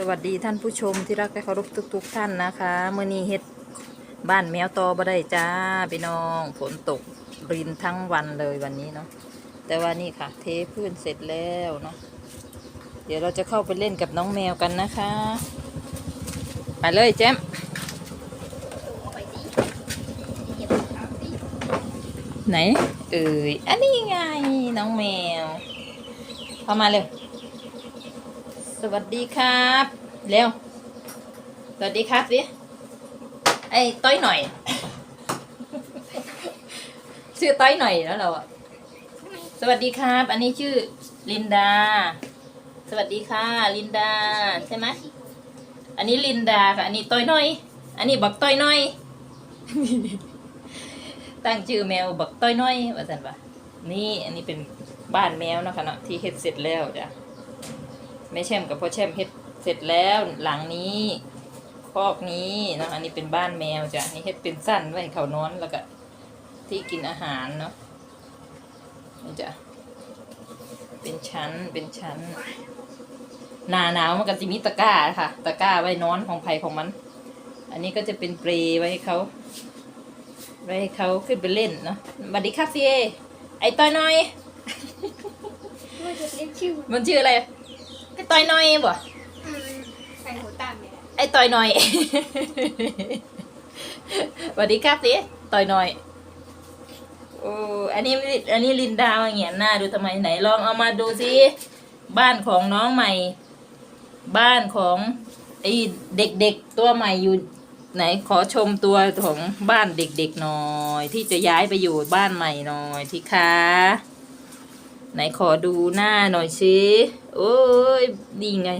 สวัสดีท่านผู้ชมที่รักและเคารพทุก ๆ ท่านนะคะเมื่อนี้เฮ็ดบ้านแมวตอบ่ได้จ้าพี่น้องฝนตกรินทั้งวันเลยวันนี้เนาะแต่ว่านี่ค่ะ เทพื้นเสร็จแล้วเนาะเดี๋ยวเราจะเข้าไปเล่นกับน้องแมวกันนะคะไปเลยแจมไหนเอ่ยอันนี้ไงน้องแมวเข้ามาเร็ว สวัสดีครับเร็วสวัสดีครับสิไอ้ต้อยหน่อย ชื่อต้อยหน่อยแล้วเราอะสวัสดีครับ อันนี้ชื่อลินดา สวัสดีค่ะ ลินดาใช่ไหมอันนี้ลินดาค่ะ อันนี้ต้อยหน่อย อันนี้บักต้อยหน่อย ตั้งชื่อแมวบักต้อยหน่อยว่าสันปะนี่อันนี้เป็นบ้านแมวนะคะเนาะที่เฮ็ดเสร็จแล้วจ้ะ แม่แช่มกับพ่อแช่มเฮ็ดเสร็จแล้วหลังนี้คอกนี้เนาะอันนี้เป็นบ้านแมวจ้ะอันนี่เฮ็ดเป็นสั้นไว้ให้เขานอนแล้วก็ที่กินอาหารเนาะนี่จ้ะเป็นชั้นเป็นชั้นหนาหนาวมันก็จะมีตะกร้าค่ะตะกร้าไว้นอนของไผ่ของมัน อันนี้ก็จะเป็นเปรไว้ให้เขาไว้ให้เขาขึ้นไปเล่นเนาะบัดดีคาเฟ่ไอ้ต้อยน้อยว่าจะเรียกชื่อมันชื่ออะไรไอ้ ต้อยน้อยบ่อืมใส่หูตามเนี่ยไอ้ต่อยหน่อย สวัสดีครับสิต่อยหน่อย โอ้อันนี้อันนี้ลินดามาเงียนหน้าดูทำไมไหนลองเอามาดูสิบ้านของน้องใหม่ บ้านของไอ้เด็กๆตัวใหม่อยู่ไหนขอชมตัวของบ้านเด็กๆหน่อย ที่จะย้ายไปอยู่บ้านใหม่หน่อยที่คะ ไหนขอดูหน้าหน่อยสิโอ้ยดีไง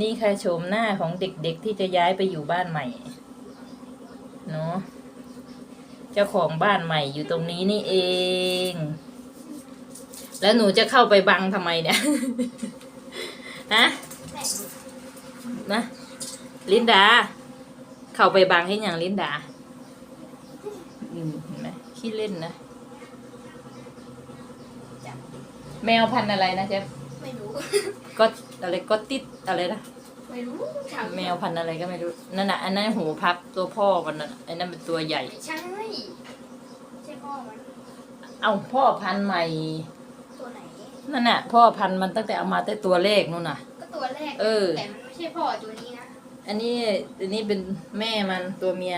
นี่ค่ะโฉมหน้าของเด็กๆที่จะย้ายไปอยู่บ้านใหม่เนาะเจ้าของบ้านใหม่อยู่ตรงนี้นี่เอง แล้วหนูจะเข้าไปบังทำไมเนี่ยฮะนะ ลินดา เข้าไปบังให้อย่างลินดา อืมเห็นไหมขี้เล่นนะ แมวพันธุ์อะไรนะเจ๊บไม่รู้ ก็อะไรก็ติดอะไรนะไม่รู้ถามแมวพันธุ์อะไรก็ไม่รู้นั่นน่ะอันนั้นหูพับตัวพ่อมันน่ะอันนั้นเป็นตัวใหญ่ ไม่ใช่ใช่พ่อมันเอ้าพ่อพันธุ์ใหม่ตัวไหน นั่นน่ะพ่อพันธุ์มันตั้งแต่เอามาแต่ตัวเลขนู่นน่ะ ก็ตัวแรกเออ แต่มันไม่ใช่พ่อตัวนี้นะอันนี้อันนี้เป็นแม่มันตัวเมีย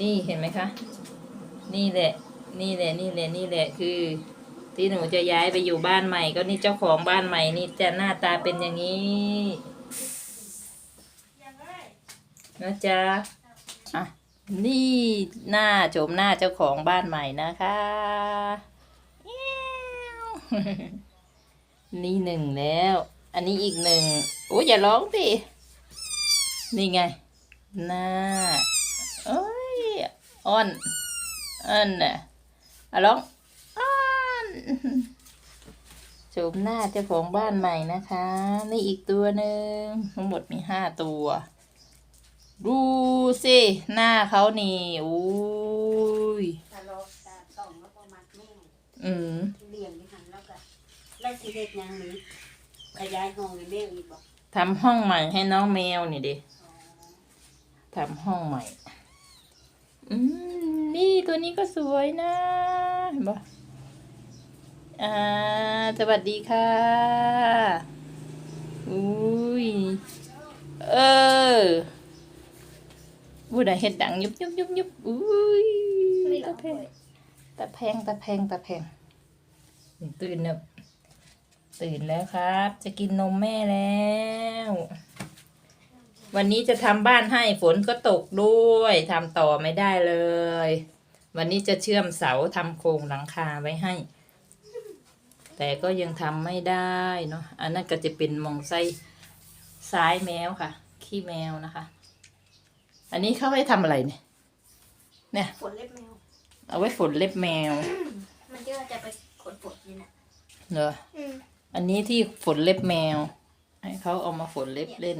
นี่เห็นไหมคะ นี่แหละ นี่แหละ นี่แหละ นี่แหละ คือ ที่หนูจะย้ายไปอยู่บ้านใหม่ ก็นี่เจ้าของบ้านใหม่นี่จะหน้าตาเป็นอย่างนี้นะจ๊ะอะนี่หน้าโฉมหน้าเจ้าของบ้านใหม่นะคะเอี้ยวนี่หนึ่งแล้ว อันนี้อีกหนึ่งโอ้ยอย่าร้องสินี่ไง หน้าเอ้ยอ้อนอ้อนน่ะอะร้องอ้อน โฉมหน้าเจ้าของบ้านใหม่นะคะ นี่อีกตัวหนึ่งทั้งหมดมีห้าตัว ดูสิ หน้าเขานี่อุ้ยตลกตาต้องแล้วก็มัดแม่อืมเลี้ยงที่หันแล้วก็แล้วสิเด็กยังนี้ขยายห้องให้แม่อีกบอกทำห้องใหม่ให้น้องแมวนี่ดิทำห้องใหม่ อืม นี่ตัวนี้ก็สวยนะ เห็นปะ อ่าสวัสดีค่ะอุ้ยเออบูดาเห็ดดังยุบยุบยุบยุบอุ้ยตะแพงตะแพงตะแพงตะแพงตื่นเนี่ยตื่นแล้วครับ จะกินนมแม่แล้ว วันนี้จะทำบ้านให้ฝนก็ตกด้วยทำต่อไม่ได้เลย วันนี้จะเชื่อมเสาทำโครงหลังคาไว้ให้ แต่ก็ยังทำไม่ได้เนาะอันนั้นก็จะเป็นมองไส้ซ้ายแมวค่ะ ขี้แมวนะคะ อันนี้เขาให้ทำอะไรเนี่ย เนี่ย ฝนเล็บแมว เอาไว้ฝนเล็บแมว มันก็จะไปขนฝนนี่นะเหรอ อืมอันนี้ที่ฝนเล็บแมว ให้เขาเอามาฝนเล็บเล่น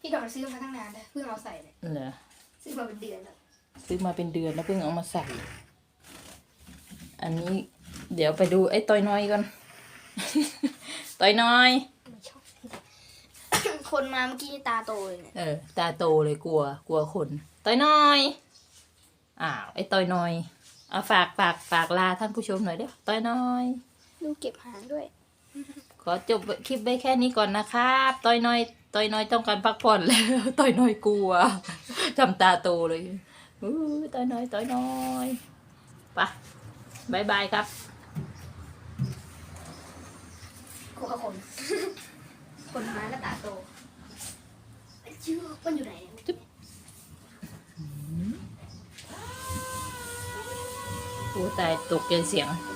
พี่ดอนซื้อมาตั้งนานแล้วเพิ่งเอาใส่เลยเหรอ ซื้อมาเป็นเดือนแล้วซื้อมาเป็นเดือนแล้วเพิ่งเอามาใส่ อันนี้ เดี๋ยวไปดูไอ้ต้อยน้อยก่อน ต้อยน้อยไม่ชอบคนมาเมื่อกี้ตาโตเลยเนี่ยเออ ตาโตเลยกลัว กลัวคน ต้อยน้อย อ้าว ไอ้ต้อยน้อย เอาฝากฝากฝากลาท่านผู้ชมหน่อยเด้อต้อยน้อยดูเก็บหางด้วย ขอจบคลิปไว้แค่นี้ก่อนนะครับ ต้อยน้อย ต้อยน้อยต้องการพักผ่อนแล้ว ต้อยน้อยกลัวทำตาโตเลยอู้ต้อยน้อย ต้อยน้อย ไปะบายบายครับ กลัวคนคนมาแล้วตาโตชื่อมันอยู่ไหนเนี่ยโอ้ตายตกใจเสียงเ